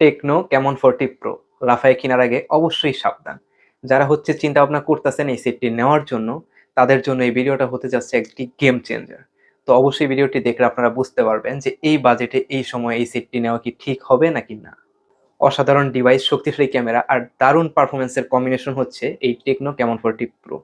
Techno Camon forty pro? রাফায় কেনার আগে অবশ্যই সাবধান। যারা হচ্ছে চিন্তা ভাবনা করতেছেন এই সেটটি নেওয়ার জন্য, তাদের জন্য এই ভিডিওটা হতে যাচ্ছে একটি গেম চেঞ্জার তো অবশ্যই ভিডিওটি দেখলে আপনারা বুঝতে পারবেন যে এই বাজেটে এই সময় এই সেটটি নেওয়া কি ঠিক হবে নাকি না। অসাধারণ ডিভাইস শক্তিশালী ক্যামেরা আর দারুণ পারফরমেন্সের কম্বিনেশন হচ্ছে এই Tecno Camon forty pro.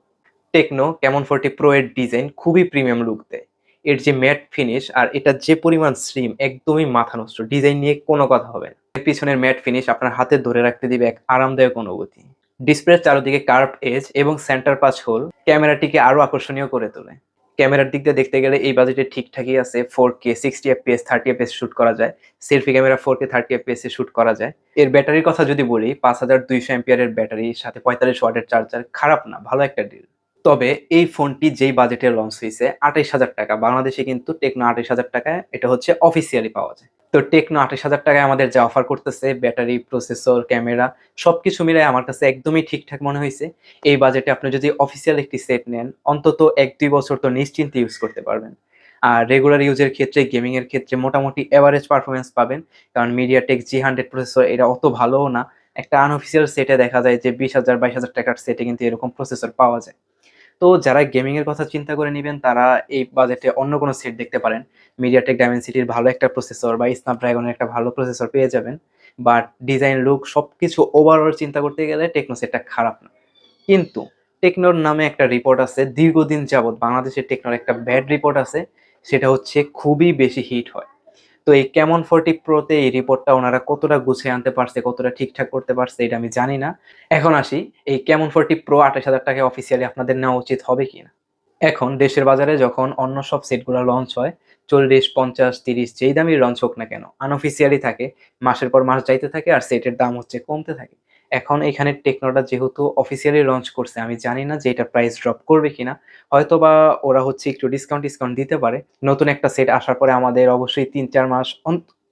Tecno Camon forty pro এর ডিজাইন খুবই প্রিমিয়াম লুক দেয়। এর যে ম্যাট ফিনিশ আর এটা যে পরিমাণ স্লিম একদমই মাথা নষ্ট। ডিজাইন নিয়ে কোনো কথা হবে না। পিছনের ম্যাট ফিনিশ আপনার হাতে ধরে রাখতে দিবে এক আরামদায়ক অনুভূতি। ডিসপ্লের চারদিকে কার্ভ এজ এবং সেন্টার পাঁচ হোল ক্যামেরাটিকে আরও আকর্ষণীয় করে তোলে। ক্যামেরার দিক দিয়ে দেখতে গেলে এই বাজেটে ঠিকঠাকই আছে। Four K sixty F FPS thirty FPS shoot করা যায়। Selfie camera four K thirty FPS এ শুট করা যায়। এর ব্যাটারির কথা যদি বলি, পাঁচ হাজার দুইশো এমপিয়ারের ব্যাটারির সাথে পঁয়তাল্লিশ ওয়াটের চার্জার খারাপ না, ভালো একটা ডিল তবে এই ফোনটি যেই বাজেটে লঞ্চ হয়েছে আঠাইশ হাজার টাকা। বাংলাদেশে কিন্তু টেকনো আঠাইশ হাজার টাকায় এটা হচ্ছে অফিসিয়ালি পাওয়া যায়। তো টেকনো আঠাইশ হাজার টাকায় আমাদের যা অফার করতেছে ব্যাটারি প্রসেসর ক্যামেরা সবকিছু মিলে আমার কাছে একদমই ঠিকঠাক মনে হয়েছে এই বাজেটে আপনি যদি অফিসিয়াল একটি সেট নেন, অন্তত এক দুই বছর তো নিশ্চিন্তে ইউজ করতে পারবেন। আর রেগুলার ইউজের ক্ষেত্রে গেমিং এর ক্ষেত্রে মোটামুটি এভারেজ পারফরমেন্স পাবেন। কারণ MediaTek G hundred processor এটা অত ভালোও না। একটা আনঅফিসিয়াল সেটে দেখা যায় যে বিশ হাজার, বাইশ হাজার টাকার সেটে কিন্তু এরকম প্রসেসর পাওয়া যায়। তো যারা গেমিংয়ের কথা চিন্তা করে নেবেন, তারা এই বাজেটে অন্য কোনো সেট দেখতে পারেন। মিডিয়াটেক ডায়মেনসিটির ভালো একটা প্রসেসর বা স্ন্যাপড্রাগনের একটা ভালো প্রসেসর পেয়ে যাবেন। বাট ডিজাইন লুক সবকিছু ওভারঅল চিন্তা করতে গেলে টেকনো সেটটা খারাপ না। কিন্তু টেকনোর নামে একটা রিপোর্ট আছে, দীর্ঘদিন যাবৎ বাংলাদেশের টেকনোর একটা ব্যাড রিপোর্ট আছে। সেটা হচ্ছে খুবই বেশি হিট হয়। তো এই কেমন ফোরটি প্রোতে এই রিপোর্টটা ওনারা কতটা গুছিয়ে আনতে পারছে, কতটা ঠিকঠাক করতে পারছে, এটা আমি জানি না। এখন আসি, এই কেমন ফোরটি প্রো আঠাশ হাজার টাকা অফিসিয়ালি আপনাদের নেওয়া উচিত হবে কি না? এখন দেশের বাজারে যখন অন্য সব সেটগুলো লঞ্চ হয়, চল্লিশ, পঞ্চাশ, তিরিশ, যেই দামই লঞ্চ হোক না কেন আনঅফিসিয়ালি থাকে, মাসের পর মাস যাইতে থাকে আর সেটের দাম হচ্ছে কমতে থাকে। এখন এখানে টেকনোটা যেহেতু অফিসিয়ালি লঞ্চ করছে, আমি জানি না যে এটা প্রাইস ড্রপ করবে কিনা। হয়তো বা ওরা হচ্ছে একটু ডিসকাউন্ট ডিসকাউন্ট দিতে পারে। নতুন একটা সেট আসার পরে আমাদের অবশ্যই তিন, চার মাস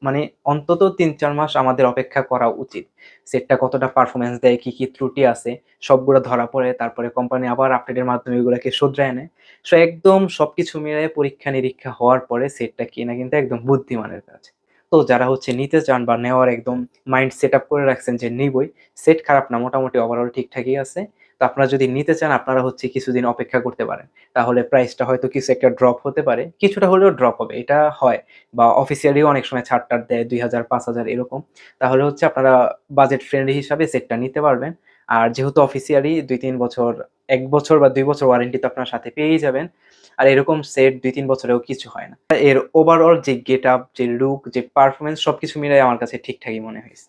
মানে অন্তত তিন, চার মাস আমাদের অপেক্ষা করা উচিত। সেটটা কতটা পারফরমেন্স দেয়, কি কি ত্রুটি আছে, সবগুলো ধরা পড়ে, তারপরে কোম্পানি আবার আপডেটের মাধ্যমে এগুলোকে শুধরায় নেয়। সো একদম সবকিছু মিলিয়ে পরীক্ষা নিরীক্ষা হওয়ার পরে সেটটা কেনা কিন্তু একদম বুদ্ধিমানের কাছে তো যারা হচ্ছে নিতে চান বা নেওয়ার একদম মাইন্ড সেট আপ করে রাখছেন যে নিবই সেট খারাপ না, মোটামুটি ওভারঅল ঠিকঠাকই আছে। তো আপনারা যদি নিতে চান, আপনারা হচ্ছে কিছুদিন অপেক্ষা করতে পারেন। তাহলে প্রাইসটা হয়তো কিছু একটা ড্রপ হতে পারে। কিছুটা হলেও ড্রপ হবে, এটা হয়। বা অফিসিয়ালিও অনেক সময় ছাড় টাড় দেয়, দুই হাজার, পাঁচ হাজার এরকম। তাহলে হচ্ছে আপনারা বাজেট ফ্রেন্ডলি হিসাবে সেটটা নিতে পারবেন। আর যেহেতু অফিসিয়ালি দুই, তিন বছর, এক বছর বা দুই বছর ওয়ারেন্টি তো আপনার সাথে পেয়েই যাবেন আর এরকম সেট দুই, তিন বছরেও কিছু হয় না। এর ওভারঅল যে গেট আপ যে লুক যে পারফরমেন্স সবকিছু মিলাই আমার কাছে ঠিকঠাকই মনে হয়েছে।